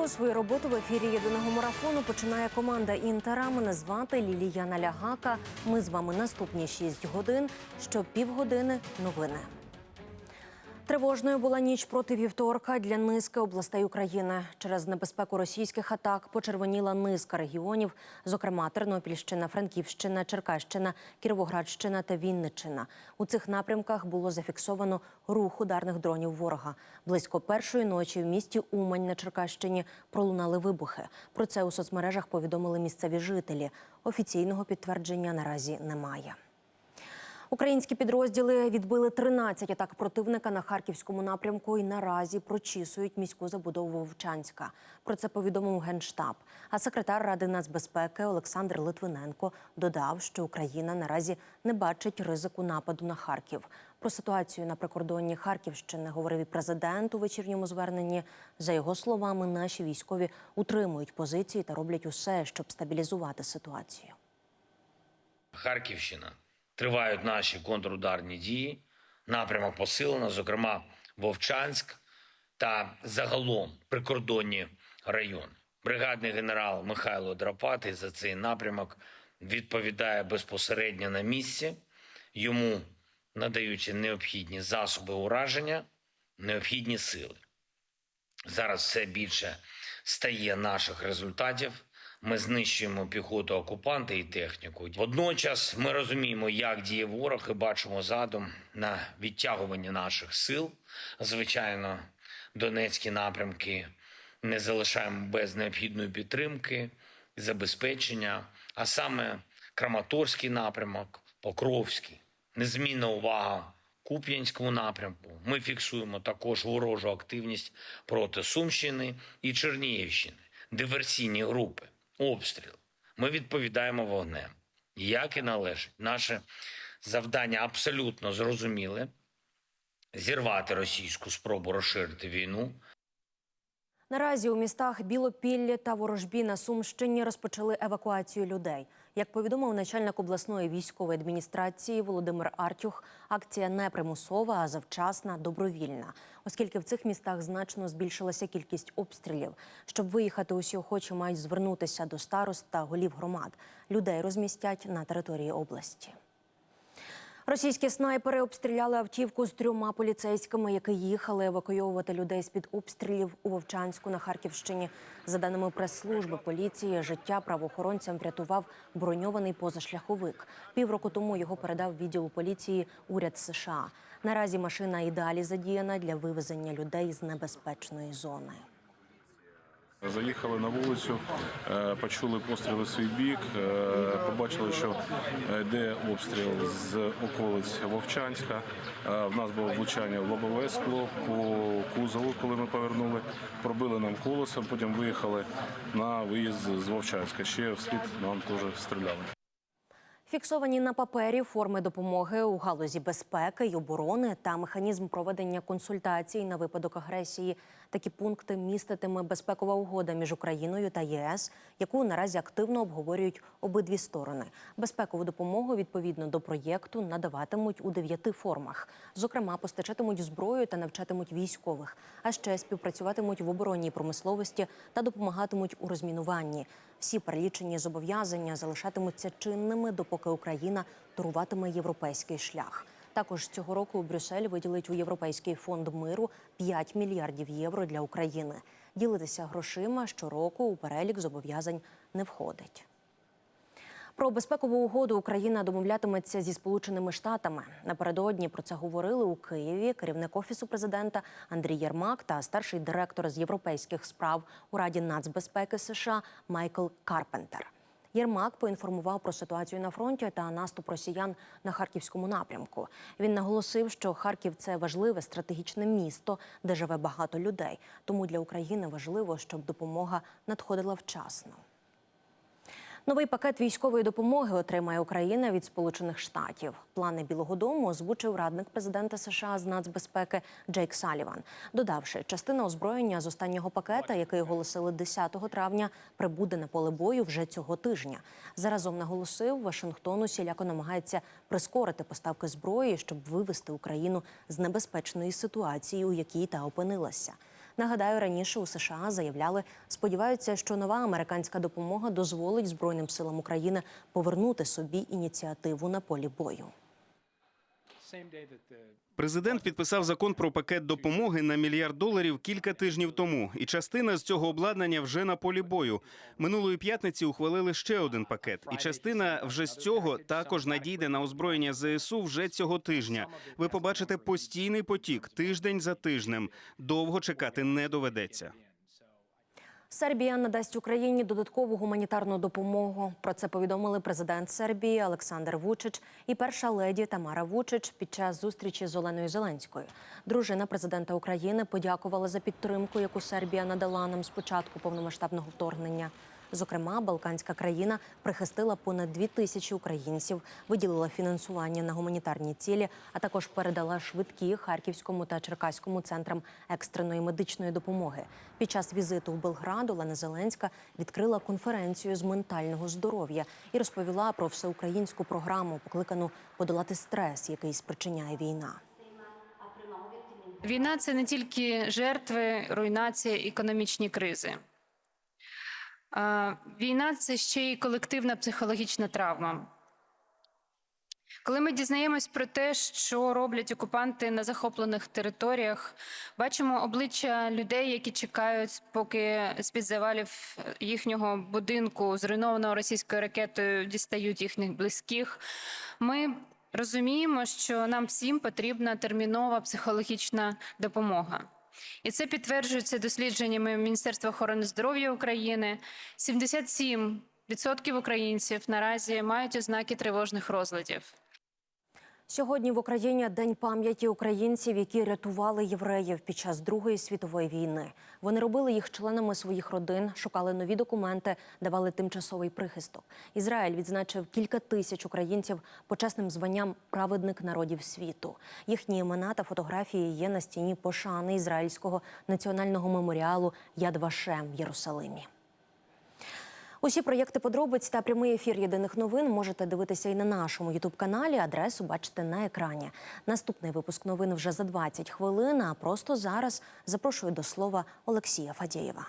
ранку свою роботу в ефірі єдиного марафону починає команда Інтера. Мене звати Лілія Налягака. Ми з вами наступні 6 годин. Що півгодини новини. Тривожною була ніч проти вівторка для низки областей України. Через небезпеку російських атак почервоніла низка регіонів, зокрема Тернопільщина, Франківщина, Черкащина, Кіровоградщина та Вінниччина. У цих напрямках було зафіксовано рух ударних дронів ворога. Близько першої ночі в місті Умань на Черкащині пролунали вибухи. Про це у соцмережах повідомили місцеві жителі. Офіційного підтвердження наразі немає. Українські підрозділи відбили 13 атак противника на харківському напрямку і наразі прочісують міську забудову Вовчанська. Про це повідомив генштаб. А секретар ради нацбезпеки Олександр Литвиненко додав, що Україна наразі не бачить ризику нападу на Харків. Про ситуацію на прикордонні Харківщини говорив і президент у вечірньому зверненні. За його словами, наші військові утримують позиції та роблять усе, щоб стабілізувати ситуацію. Харківщина. Тривають наші контрударні дії. Напрямок посилено, зокрема Вовчанськ та загалом прикордонні райони. Бригадний генерал Михайло Драпатий за цей напрямок відповідає безпосередньо на місці. Йому надаючи необхідні засоби ураження, необхідні сили. Зараз все більше стає наших результатів. Ми знищуємо піхоту окупанта і техніку. Водночас ми розуміємо, як діє ворог, і бачимо задум на відтягування наших сил. Звичайно, Донецькі напрямки не залишаємо без необхідної підтримки, забезпечення, а саме Краматорський напрямок, Покровський, незмінна увага Куп'янському напрямку. Ми фіксуємо також ворожу активність проти Сумщини і Чернігівщини, диверсійні групи, обстріл. Ми відповідаємо вогнем, як і належить. Наше завдання абсолютно зрозуміле зірвати російську спробу розширити війну, Наразі у містах Білопіллі та Ворожбі на Сумщині розпочали евакуацію людей. Як повідомив начальник обласної військової адміністрації Володимир Артюх, акція не примусова, а завчасна, добровільна, оскільки в цих містах значно збільшилася кількість обстрілів. Щоб виїхати, усі охочі мають звернутися до старост та голів громад. Людей розмістять на території області. Російські снайпери обстріляли автівку з трьома поліцейськими, які їхали евакуйовувати людей з-під обстрілів у Вовчанську на Харківщині. За даними прес-служби поліції, життя правоохоронцям врятував броньований позашляховик. Півроку тому його передав відділу поліції уряд США. Наразі машина і далі задіяна для вивезення людей з небезпечної зони. Заїхали на вулицю, е, почули постріли в свій бік, е, побачили, що йде обстріл з околиць Вовчанська. Е, В нас було влучання в лобове скло по кузову, коли ми повернули. Пробили нам колесо, потім виїхали на виїзд з Вовчанська. Ще вслід нам теж стріляли. Фіксовані на папері форми допомоги у галузі безпеки й оборони та механізм проведення консультацій на випадок агресії. Такі пункти міститиме безпекова угода між Україною та ЄС, яку наразі активно обговорюють обидві сторони. Безпекову допомогу відповідно до проєкту надаватимуть у дев'яти формах. Зокрема, постачатимуть зброю та навчатимуть військових, а ще співпрацюватимуть в оборонній промисловості та допомагатимуть у розмінуванні. Всі перелічені зобов'язання залишатимуться чинними, допоки Україна туруватиме європейський шлях. Також цього року Брюссель виділить у Європейський фонд миру 5 мільярдів євро для України. Ділитися грошима щороку у перелік зобов'язань не входить. Про безпекову угоду Україна домовлятиметься зі Сполученими Штатами. Напередодні про це говорили у Києві керівник офісу президента Андрій Єрмак та старший директор з європейських справ у Раді нацбезпеки США Майкл Карпентер. Єрмак поінформував про ситуацію на фронті та наступ росіян на харківському напрямку. Він наголосив, що Харків це важливе стратегічне місто, де живе багато людей. Тому для України важливо, щоб допомога надходила вчасно. Новий пакет військової допомоги отримає Україна від Сполучених Штатів. Плани Білого Дому озвучив радник президента США з нацбезпеки Джейк Саліван, додавши, частина озброєння з останнього пакета, який оголосили 10 травня, прибуде на поле бою вже цього тижня. Заразом наголосив, Вашингтон усіляко намагається прискорити поставки зброї, щоб вивести Україну з небезпечної ситуації, у якій та опинилася. Нагадаю, раніше у США заявляли, сподіваються, що нова американська допомога дозволить Збройним силам України повернути собі ініціативу на полі бою. Президент підписав закон про пакет допомоги на мільярд доларів кілька тижнів тому, і частина з цього обладнання вже на полі бою. Минулої п'ятниці ухвалили ще один пакет, і частина вже з цього також надійде на озброєння ЗСУ вже цього тижня. Ви побачите постійний потік тиждень за тижнем. Довго чекати не доведеться. Сербія надасть Україні додаткову гуманітарну допомогу. Про це повідомили президент Сербії Олександр Вучич і перша леді Тамара Вучич під час зустрічі з Оленою Зеленською. Дружина президента України подякувала за підтримку, яку Сербія надала нам з початку повномасштабного вторгнення. Зокрема, Балканська країна прихистила понад дві тисячі українців, виділила фінансування на гуманітарні цілі, а також передала швидкі Харківському та Черкаському центрам екстреної медичної допомоги. Під час візиту в Белград Олена Зеленська відкрила конференцію з ментального здоров'я і розповіла про всеукраїнську програму, покликану подолати стрес, який спричиняє війна. Війна це не тільки жертви, руйнація, економічні кризи. Війна це ще й колективна психологічна травма. Коли ми дізнаємось про те, що роблять окупанти на захоплених територіях, бачимо обличчя людей, які чекають, поки з-під завалів їхнього будинку, зруйнованого російською ракетою, дістають їхніх близьких. Ми розуміємо, що нам всім потрібна термінова психологічна допомога. І це підтверджується дослідженнями Міністерства охорони здоров'я України. 77% українців наразі мають ознаки тривожних розладів. Сьогодні в Україні день пам'яті українців, які рятували євреїв під час Другої світової війни. Вони робили їх членами своїх родин, шукали нові документи, давали тимчасовий прихисток. Ізраїль відзначив кілька тисяч українців почесним званням праведник народів світу. Їхні імена та фотографії є на стіні пошани ізраїльського національного меморіалу Яд Вашем в Єрусалимі. Усі проєкти подробиць та прямий ефір єдиних новин можете дивитися і на нашому ютуб-каналі. Адресу бачите на екрані. Наступний випуск новин вже за 20 хвилин. А просто зараз запрошую до слова Олексія Фадєєва.